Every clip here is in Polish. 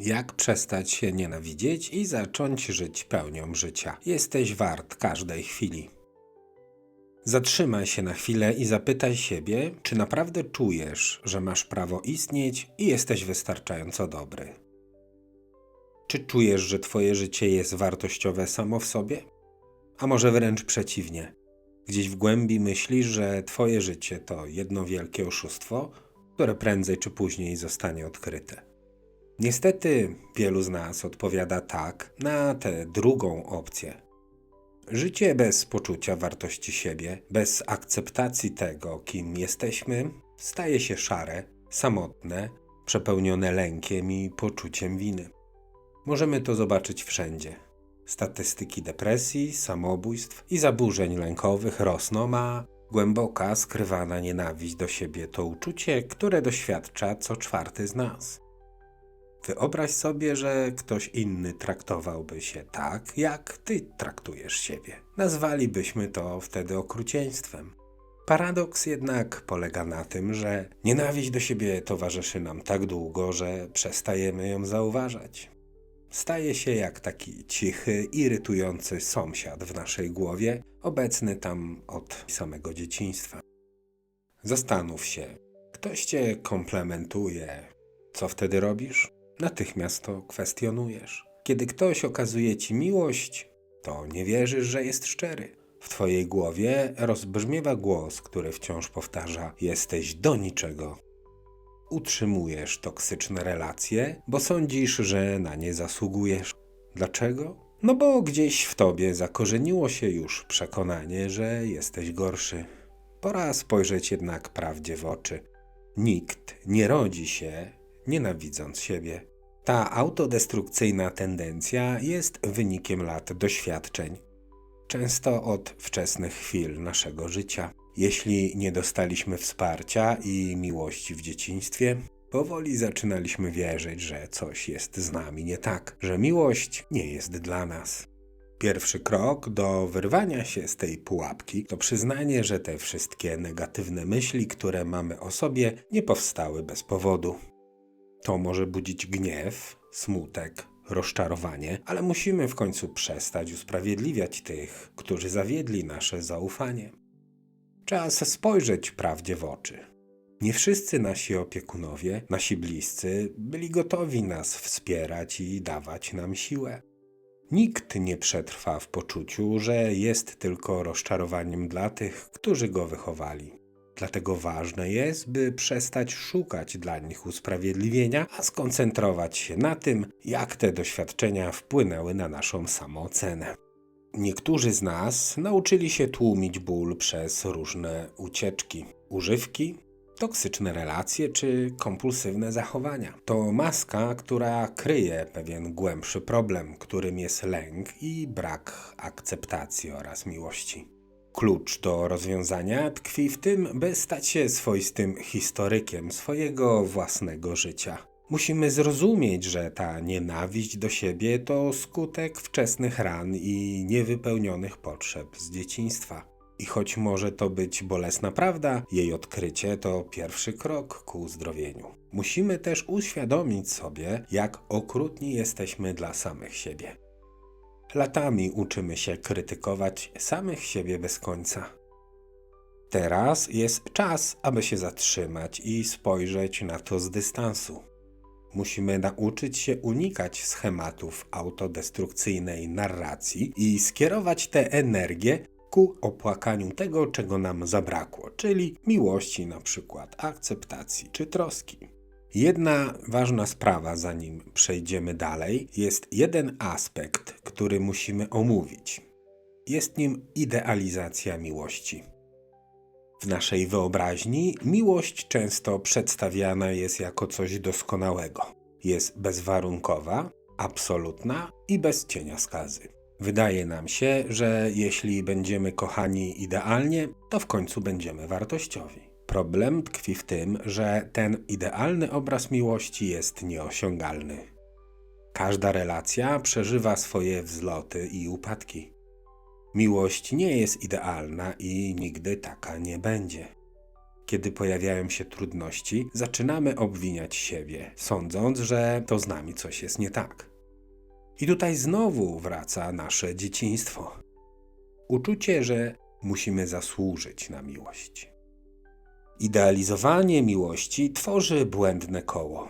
Jak przestać się nienawidzieć i zacząć żyć pełnią życia? Jesteś wart każdej chwili. Zatrzymaj się na chwilę i zapytaj siebie, czy naprawdę czujesz, że masz prawo istnieć i jesteś wystarczająco dobry. Czy czujesz, że Twoje życie jest wartościowe samo w sobie? A może wręcz przeciwnie? Gdzieś w głębi myślisz, że Twoje życie to jedno wielkie oszustwo, które prędzej czy później zostanie odkryte. Niestety wielu z nas odpowiada tak na tę drugą opcję. Życie bez poczucia wartości siebie, bez akceptacji tego, kim jesteśmy, staje się szare, samotne, przepełnione lękiem i poczuciem winy. Możemy to zobaczyć wszędzie. Statystyki depresji, samobójstw i zaburzeń lękowych rosną, a głęboka, skrywana nienawiść do siebie to uczucie, które doświadcza co czwarty z nas. Wyobraź sobie, że ktoś inny traktowałby się tak, jak ty traktujesz siebie. Nazwalibyśmy to wtedy okrucieństwem. Paradoks jednak polega na tym, że nienawiść do siebie towarzyszy nam tak długo, że przestajemy ją zauważać. Staje się jak taki cichy, irytujący sąsiad w naszej głowie, obecny tam od samego dzieciństwa. Zastanów się, ktoś cię komplementuje. Co wtedy robisz? Natychmiast to kwestionujesz. Kiedy ktoś okazuje ci miłość, to nie wierzysz, że jest szczery. W twojej głowie rozbrzmiewa głos, który wciąż powtarza: Jesteś do niczego. Utrzymujesz toksyczne relacje, bo sądzisz, że na nie zasługujesz. Dlaczego? No bo gdzieś w tobie zakorzeniło się już przekonanie, że jesteś gorszy. Pora spojrzeć jednak prawdzie w oczy. Nikt nie rodzi się nienawidząc siebie. Ta autodestrukcyjna tendencja jest wynikiem lat doświadczeń, często od wczesnych chwil naszego życia. Jeśli nie dostaliśmy wsparcia i miłości w dzieciństwie, powoli zaczynaliśmy wierzyć, że coś jest z nami nie tak, że miłość nie jest dla nas. Pierwszy krok do wyrwania się z tej pułapki to przyznanie, że te wszystkie negatywne myśli, które mamy o sobie, nie powstały bez powodu. To może budzić gniew, smutek, rozczarowanie, ale musimy w końcu przestać usprawiedliwiać tych, którzy zawiedli nasze zaufanie. Czas spojrzeć prawdzie w oczy. Nie wszyscy nasi opiekunowie, nasi bliscy byli gotowi nas wspierać i dawać nam siłę. Nikt nie przetrwa w poczuciu, że jest tylko rozczarowaniem dla tych, którzy go wychowali. Dlatego ważne jest, by przestać szukać dla nich usprawiedliwienia, a skoncentrować się na tym, jak te doświadczenia wpłynęły na naszą samoocenę. Niektórzy z nas nauczyli się tłumić ból przez różne ucieczki, używki, toksyczne relacje czy kompulsywne zachowania. To maska, która kryje pewien głębszy problem, którym jest lęk i brak akceptacji oraz miłości. Klucz do rozwiązania tkwi w tym, by stać się swoistym historykiem swojego własnego życia. Musimy zrozumieć, że ta nienawiść do siebie to skutek wczesnych ran i niewypełnionych potrzeb z dzieciństwa. I choć może to być bolesna prawda, jej odkrycie to pierwszy krok ku uzdrowieniu. Musimy też uświadomić sobie, jak okrutni jesteśmy dla samych siebie. Latami uczymy się krytykować samych siebie bez końca. Teraz jest czas, aby się zatrzymać i spojrzeć na to z dystansu. Musimy nauczyć się unikać schematów autodestrukcyjnej narracji i skierować tę energię ku opłakaniu tego, czego nam zabrakło, czyli miłości, na przykład akceptacji czy troski. Jedna ważna sprawa, zanim przejdziemy dalej, jest jeden aspekt, który musimy omówić. Jest nim idealizacja miłości. W naszej wyobraźni miłość często przedstawiana jest jako coś doskonałego. Jest bezwarunkowa, absolutna i bez cienia skazy. Wydaje nam się, że jeśli będziemy kochani idealnie, to w końcu będziemy wartościowi. Problem tkwi w tym, że ten idealny obraz miłości jest nieosiągalny. Każda relacja przeżywa swoje wzloty i upadki. Miłość nie jest idealna i nigdy taka nie będzie. Kiedy pojawiają się trudności, zaczynamy obwiniać siebie, sądząc, że to z nami coś jest nie tak. I tutaj znowu wraca nasze dzieciństwo. Uczucie, że musimy zasłużyć na miłość. Idealizowanie miłości tworzy błędne koło.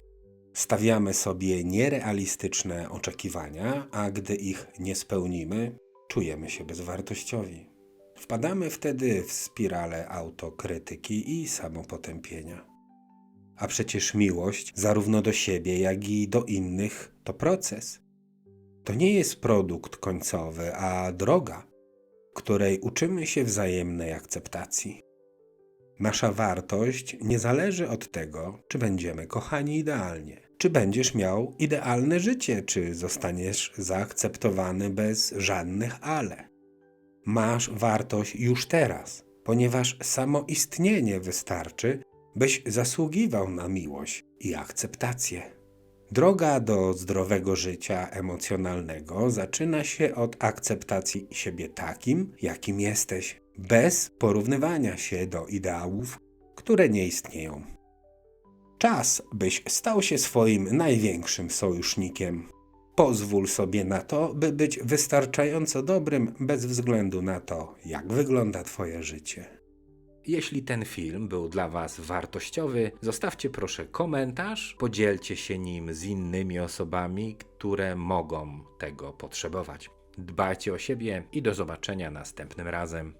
Stawiamy sobie nierealistyczne oczekiwania, a gdy ich nie spełnimy, czujemy się bezwartościowi. Wpadamy wtedy w spiralę autokrytyki i samopotępienia. A przecież miłość, zarówno do siebie, jak i do innych, to proces. To nie jest produkt końcowy, a droga, której uczymy się wzajemnej akceptacji. Nasza wartość nie zależy od tego, czy będziemy kochani idealnie, czy będziesz miał idealne życie, czy zostaniesz zaakceptowany bez żadnych ale. Masz wartość już teraz, ponieważ samo istnienie wystarczy, byś zasługiwał na miłość i akceptację. Droga do zdrowego życia emocjonalnego zaczyna się od akceptacji siebie takim, jakim jesteś, bez porównywania się do ideałów, które nie istnieją. Czas, byś stał się swoim największym sojusznikiem. Pozwól sobie na to, by być wystarczająco dobrym bez względu na to, jak wygląda Twoje życie. Jeśli ten film był dla Was wartościowy, zostawcie proszę komentarz, podzielcie się nim z innymi osobami, które mogą tego potrzebować. Dbajcie o siebie i do zobaczenia następnym razem.